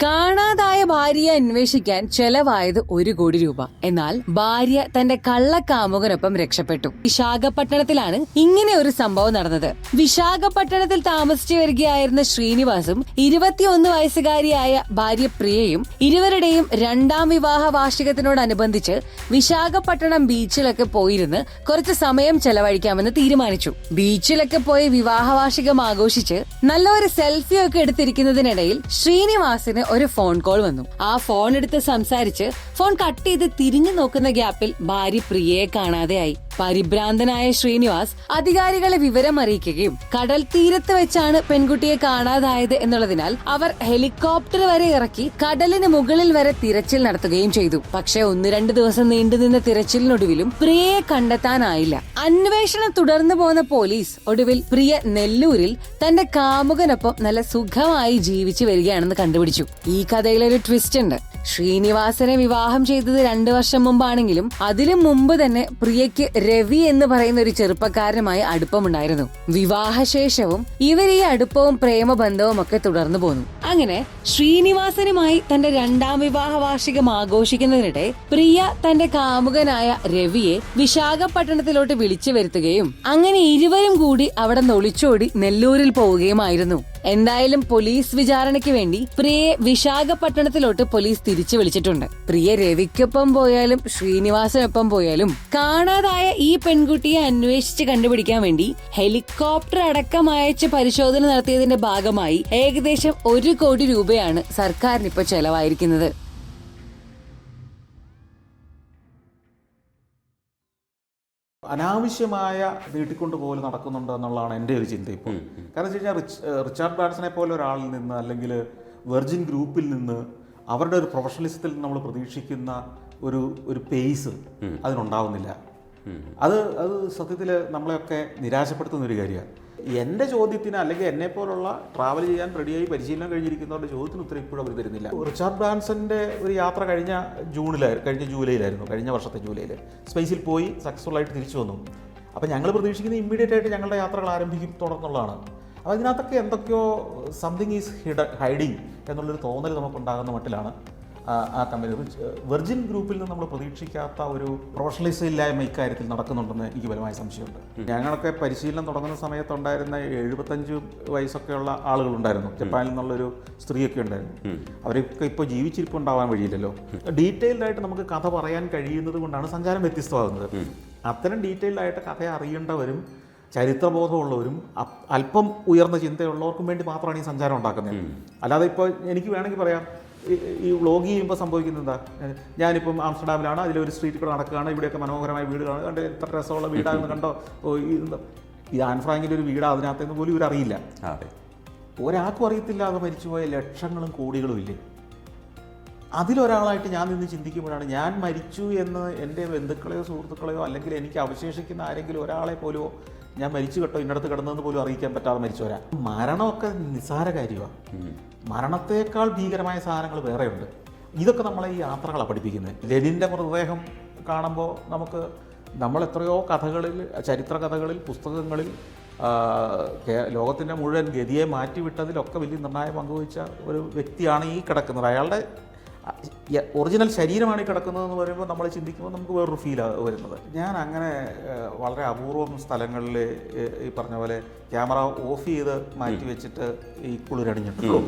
കാണാതായ ഭാര്യയെ അന്വേഷിക്കാൻ ചെലവായത് ഒരു കോടി രൂപ. എന്നാൽ ഭാര്യ തന്റെ കള്ളക്കാമുകനൊപ്പം രക്ഷപ്പെട്ടു. വിശാഖപട്ടണത്തിലാണ് ഇങ്ങനെ ഒരു സംഭവം നടന്നത്. വിശാഖപട്ടണത്തിൽ താമസിച്ചു വരികയായിരുന്ന ശ്രീനിവാസും ഇരുപത്തിയൊന്ന് വയസ്സുകാരിയായ ഭാര്യ പ്രിയയും ഇരുവരുടെയും രണ്ടാം വിവാഹ വാർഷികത്തിനോടനുബന്ധിച്ച് വിശാഖപട്ടണം ബീച്ചിലൊക്കെ പോയിരുന്ന് കുറച്ച് സമയം ചെലവഴിക്കാമെന്ന് തീരുമാനിച്ചു. ബീച്ചിലൊക്കെ പോയി വിവാഹ വാർഷികം ആഘോഷിച്ച് നല്ലൊരു സെൽഫിയൊക്കെ എടുത്തിരിക്കുന്നതിനിടയിൽ ശ്രീനിവാസിന് ഒരു ഫോൺ കോൾ വന്നു. ആ ഫോൺ എടുത്ത് സംസാരിച്ച് ഫോൺ കട്ട് ചെയ്ത് തിരിഞ്ഞു നോക്കുന്ന ഗ്യാപ്പിൽ ഭാര്യ പ്രിയയെ കാണാതെയായി. പരിഭ്രാന്തനായ ശ്രീനിവാസ് അധികാരികളെ വിവരം അറിയിക്കുകയും കടൽ തീരത്ത് വെച്ചാണ് പെൺകുട്ടിയെ കാണാതായത് എന്നുള്ളതിനാൽ അവർ ഹെലികോപ്റ്റർ വരെ ഇറക്കി കടലിന് മുകളിൽ വരെ തിരച്ചിൽ നടത്തുകയും ചെയ്തു. പക്ഷേ ഒന്ന് രണ്ട് ദിവസം നീണ്ടുനിന്ന തിരച്ചിലിനൊടുവിലും പ്രിയയെ കണ്ടെത്താനായില്ല. അന്വേഷണം തുടർന്നു പോന്ന പോലീസ് ഒടുവിൽ പ്രിയ നെല്ലൂരിൽ തന്റെ കാമുകനൊപ്പം നല്ല സുഖമായി ജീവിച്ചു വരികയാണെന്ന് കണ്ടുപിടിച്ചു. ഈ കഥയിലൊരു ട്വിസ്റ്റ് ഉണ്ട്. ശ്രീനിവാസനെ വിവാഹം ചെയ്തത് രണ്ടു വർഷം മുമ്പാണെങ്കിലും അതിലും മുമ്പ് തന്നെ പ്രിയയ്ക്ക് രവി എന്ന് പറയുന്ന ഒരു ചെറുപ്പക്കാരനുമായി അടുപ്പമുണ്ടായിരുന്നു. വിവാഹശേഷവും ഇവർ ഈ അടുപ്പവും പ്രേമബന്ധവും ഒക്കെ തുടർന്നു പോന്നു. അങ്ങനെ ശ്രീനിവാസനുമായി തന്റെ രണ്ടാം വിവാഹ വാർഷികം ആഘോഷിക്കുന്നതിനിടെ പ്രിയ തന്റെ കാമുകനായ രവിയെ വിശാഖപട്ടണത്തിലോട്ട് വിളിച്ചു വരുത്തുകയും അങ്ങനെ ഇരുവരും കൂടി അവിടെ ഒളിച്ചോടി നെല്ലൂരിൽ പോവുകയുമായിരുന്നു. എന്തായാലും പോലീസ് വിചാരണയ്ക്ക് വേണ്ടി പ്രിയയെ വിശാഖപട്ടണത്തിലോട്ട് പോലീസ് തിരിച്ചു വിളിച്ചിട്ടുണ്ട്. പ്രിയ രവിക്കൊപ്പം പോയാലും ശ്രീനിവാസനൊപ്പം പോയാലും കാണാതായ ഈ പെൺകുട്ടിയെ അന്വേഷിച്ച് കണ്ടുപിടിക്കാൻ വേണ്ടി ഹെലികോപ്റ്റർ അടക്കം അയച്ച് പരിശോധന നടത്തിയതിന്റെ ഭാഗമായി ഏകദേശം ഒരു കോടി രൂപയാണ് സർക്കാരിന് ഇപ്പോൾ ചെലവായിരിക്കുന്നത്. അനാവശ്യമായ നീട്ടിക്കൊണ്ടുപോകൽ നടക്കുന്നുണ്ട് എന്നുള്ളതാണ് എന്റെ ഒരു ചിന്ത ഇപ്പോൾ. കാരണം വെച്ച് കഴിഞ്ഞാൽ റിച്ച് റിച്ചാർഡ് ബ്രാൻസനെ പോലെ ഒരാളിൽ നിന്ന് അല്ലെങ്കിൽ വെർജിൻ ഗ്രൂപ്പിൽ നിന്ന് അവരുടെ ഒരു പ്രൊഫഷണലിസത്തിൽ നമ്മൾ പ്രതീക്ഷിക്കുന്ന ഒരു ഒരു പേസ് അതിനുണ്ടാവുന്നില്ല. അത് അത് സത്യത്തിൽ നമ്മളെയൊക്കെ നിരാശപ്പെടുത്തുന്ന ഒരു കാര്യമാണ്. എന്റെ ചോദ്യത്തിന് അല്ലെങ്കിൽ എന്നെ പോലുള്ള ട്രാവൽ ചെയ്യാൻ റെഡിയായി പരിശീലനം കഴിഞ്ഞിരിക്കുന്നവരുടെ ചോദ്യത്തിന് ഉത്തരം ഇപ്പോഴും അവർ തരുന്നില്ല. റിച്ചാർഡ് ബ്രാൻസന്റെ ഒരു യാത്ര കഴിഞ്ഞ ജൂണിലായിരുന്നു കഴിഞ്ഞ ജൂലൈയിലായിരുന്നു കഴിഞ്ഞ വർഷത്തെ ജൂലൈയിൽ സ്പേസിൽ പോയി സക്സസ്ഫുൾ ആയിട്ട് തിരിച്ചു വന്നു. അപ്പോൾ ഞങ്ങൾ പ്രതീക്ഷിക്കുന്ന ഇമ്മീഡിയറ്റ് ആയിട്ട് ഞങ്ങളുടെ യാത്രകൾ ആരംഭിക്കും തുടർന്നുള്ളതാണ് അപ്പോൾ ഇതിനകത്തൊക്കെ എന്തൊക്കെയോ സംതിങ് ഈസ് ഹിഡ ഹൈഡിങ് എന്നുള്ളൊരു തോന്നൽ നമുക്ക് ഉണ്ടാകുന്ന മട്ടിലാണ്. ആ കമ്പനി വെർജിൻ ഗ്രൂപ്പിൽ നിന്ന് നമ്മൾ പ്രതീക്ഷിക്കാത്ത ഒരു പ്രൊഫഷണലിസം ഇല്ലായ്മ ഇക്കാര്യത്തിൽ നടക്കുന്നുണ്ടെന്ന് എനിക്ക് ബലമായ സംശയമുണ്ട്. ഞങ്ങളൊക്കെ പരിശീലനം തുടങ്ങുന്ന സമയത്തുണ്ടായിരുന്ന എഴുപത്തഞ്ച് വയസ്സൊക്കെയുള്ള ആളുകളുണ്ടായിരുന്നു. ജപ്പാനിൽ നിന്നുള്ളൊരു സ്ത്രീയൊക്കെ ഉണ്ടായിരുന്നു. അവരൊക്കെ ഇപ്പോൾ ജീവിച്ചിരിപ്പുണ്ടാവാൻ വഴിയില്ലല്ലോ. ഡീറ്റെയിൽഡ് ആയിട്ട് നമുക്ക് കഥ പറയാൻ കഴിയുന്നത് കൊണ്ടാണ് സഞ്ചാരം വ്യത്യസ്തമാകുന്നത്. അത്തരം ഡീറ്റെയിൽഡ് ആയിട്ട് കഥ അറിയേണ്ടവരും ചരിത്രബോധമുള്ളവരും അല്പം ഉയർന്ന ചിന്തയുള്ളവർക്കും വേണ്ടി മാത്രമാണ് ഈ സഞ്ചാരം ഉണ്ടാക്കുന്നത്. അല്ലാതെ ഇപ്പോൾ എനിക്ക് വേണമെങ്കിൽ പറയാം ഈ- വ്ലോഗ് വ്ളോഗ് ചെയ്യുമ്പോൾ സംഭവിക്കുന്നത് എന്താ? ഞാനിപ്പം ആംസ്റ്റർഡാമിലാണ് അതിലൊരു സ്ട്രീറ്റ് കൂടെ നടക്കുകയാണ് ഇവിടെയൊക്കെ മനോഹരമായ വീടുകളാണ്. കണ്ട് എത്ര രസമുള്ള വീടാണെന്ന് കണ്ടോ? ഈ ആൻ ഫ്രാങ്കിന്റെ ഒരു വീട് അതിനകത്തെന്ന് പോലും ഇവരറിയില്ല. ഒരാൾക്കും അറിയത്തില്ലാതെ മരിച്ചുപോയ ലക്ഷങ്ങളും കോടികളും ഇല്ലേ? അതിലൊരാളായിട്ട് ഞാൻ നിന്ന് ചിന്തിക്കുമ്പോഴാണ് ഞാൻ മരിച്ചു എന്ന് എന്റെ ബന്ധുക്കളെയോ സുഹൃത്തുക്കളെയോ അല്ലെങ്കിൽ എനിക്ക് അവശേഷിക്കുന്ന ആരെങ്കിലും ഒരാളെ പോലുമോ ഞാൻ മരിച്ചു കേട്ടോ ഇന്നടത്ത് കിടന്നതെന്ന് പോലും അറിയിക്കാൻ പറ്റാതെ മരിച്ചവരാ. മരണമൊക്കെ നിസ്സാര കാര്യമാണ് മരണത്തേക്കാൾ ഭീകരമായ സാധനങ്ങൾ വേറെയുണ്ട്. ഇതൊക്കെ നമ്മളെ ഈ യാത്രകളാണ് പഠിപ്പിക്കുന്നത് ലെനിന്റെ മൃതദേഹം കാണുമ്പോൾ നമുക്ക് നമ്മൾ എത്രയോ കഥകളിൽ ചരിത്ര കഥകളിൽ പുസ്തകങ്ങളിൽ ലോകത്തിന്റെ മുഴുവൻ ഗതിയെ മാറ്റിവിട്ടതിലൊക്കെ വലിയ നിർണായ പങ്കുവച്ച ഒരു വ്യക്തിയാണ് ഈ കിടക്കുന്നത്. അയാളുടെ ഒറിജിനൽ ശരീരമാണ് കിടക്കുന്നത് കിടക്കുന്നതെന്ന് പറയുമ്പോൾ നമ്മൾ ചിന്തിക്കുമ്പോൾ നമുക്ക് വേറൊരു ഫീലാണ് വരുന്നത്. ഞാൻ അങ്ങനെ വളരെ അപൂർവം സ്ഥലങ്ങളിൽ ഈ പറഞ്ഞ പോലെ ക്യാമറ ഓഫ് ചെയ്ത് മാറ്റി വെച്ചിട്ട് ഈ കുളിരണിഞ്ഞിട്ടുള്ളൂ